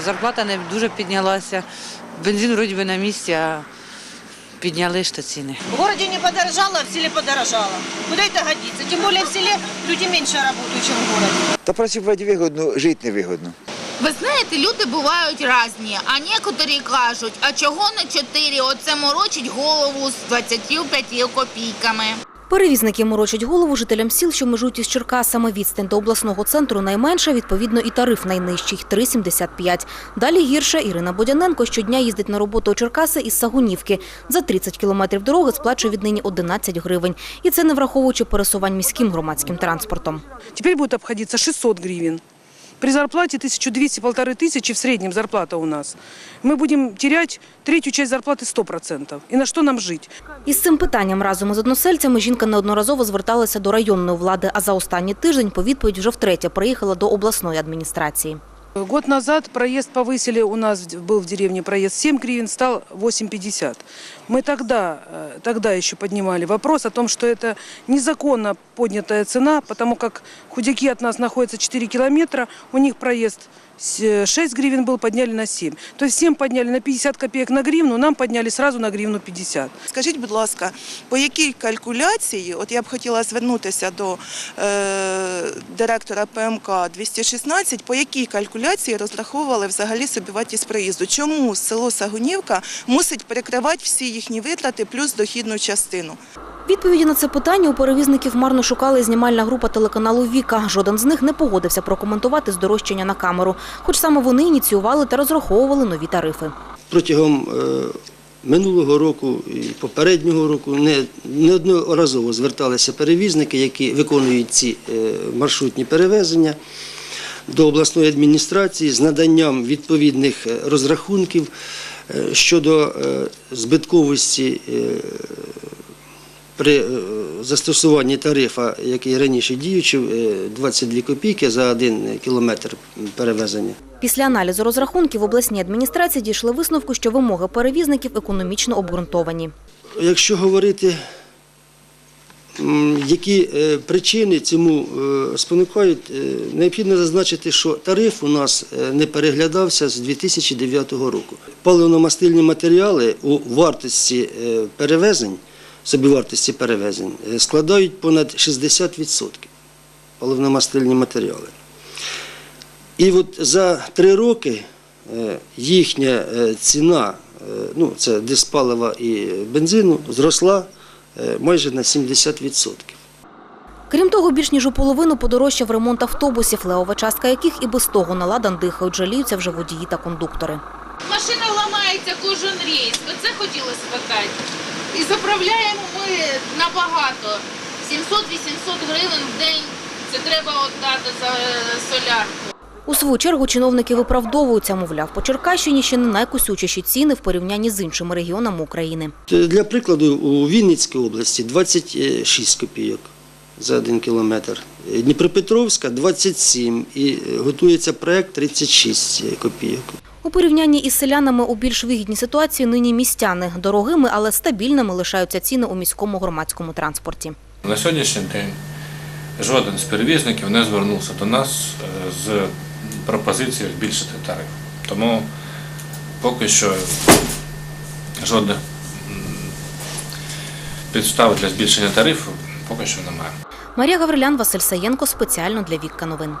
зарплата не дуже піднялася. Бензин вроді би на місці, а підняли ж то ціни. В городе не подорожало, а в селе подорожало. Куда это годится? Тем более в селе люди меньше работают, чем в городе. Та працювати вигодно, жити невигодно. Ви знаєте, люди бувають різні, а некоторі кажуть, а чого не 4? Оце морочить голову з 25 копійками. Перевізники морочать голову жителям сіл, що межують із Черкасами. Відстань до обласного центру найменша, відповідно, і тариф найнижчий – 3,75. Далі гірше Ірина Бодяненко щодня їздить на роботу у Черкаси із Сагунівки. За 30 кілометрів дороги сплачує віднині 11 гривень. І це не враховуючи пересувань міським громадським транспортом. Тепер буде обходитися 600 гривен. При зарплате 1200-полторы тысячи в среднем зарплата у нас. Мы будем терять третью часть зарплаты 100%. И на что нам жить? Із цим питанням разом із односельцями жінка неодноразово зверталася до районної влади, а за останній тиждень по відповідь вже втретє приїхала до обласної адміністрації. Год назад проезд повысили, у нас в- был в деревне проезд 7 гривен, стал 8,50. Мы тогда, э, тогда еще поднимали вопрос о том, что это незаконно поднятая цена, потому как худяки от нас находятся 4 километра, у них проезд с- 6 гривен был, подняли на 7. То есть всем подняли на 50 копеек на гривну, нам подняли сразу на гривну 50. Скажіть, будь ласка, по якій калькуляції, от я б хотіла звернутися до е, директора ПМК 216, по якій калькуляції Розраховували взагалі собівартість проїзду? Чому село Сагунівка мусить перекривати всі їхні витрати плюс дохідну частину? Відповіді на це питання у перевізників марно шукала і знімальна група телеканалу Віка. Жоден з них не погодився прокоментувати здорожчання на камеру, хоч саме вони ініціювали та розраховували нові тарифи. протягом е, минулого року і попереднього року не, неодноразово зверталися перевізники, які виконують ці е, маршрутні перевезення до обласної адміністрації з наданням відповідних е, розрахунків е, щодо е, збитковості при застосуванні тарифа, який раніше діючий, е, 22 копійки за один кілометр перевезення. Після аналізу розрахунків в обласній адміністрації дійшли висновку, що вимоги перевізників економічно обґрунтовані. Якщо говорити, які е, причини цьому е, спонукають, е, необхідно зазначити, що тариф у нас не переглядався з 2009 року. Паливно-мастильні матеріали у вартості перевезень, собівартості перевезень, складають понад 60% паливно-мастильні матеріали. І от за три роки їхня ціна, ну це диспалива і бензину, зросла майже на 70%. Крім того, більш ніж у половину подорожчав ремонт автобусів, левова частка яких і без того наладан дихають, жаліються вже водії та кондуктори. Машина ламається кожен рейс. Оце хотіли спитати. І заправляємо ми набагато. 700-800 гривень в день. Це треба віддати за е, солярку. У свою чергу чиновники виправдовуються, мовляв, по Черкащині ще не найкосючіші ціни в порівнянні з іншими регіонами України. Е, Для прикладу, у Вінницькій області 26 копійок за один кілометр, Е, Дніпропетровська 27 і е, готується проект 36 копійок. У порівнянні із селянами у більш вигідній ситуації нині містяни. Дорогими, але стабільними лишаються ціни у міському громадському транспорті. На сьогоднішній день жоден з перевізників не звернувся до нас з пропозицією збільшити тариф. Тому поки що жодних підстав для збільшення тарифу поки що немає. Марія Гаврилян, Василь Саєнко спеціально для Вікка новин.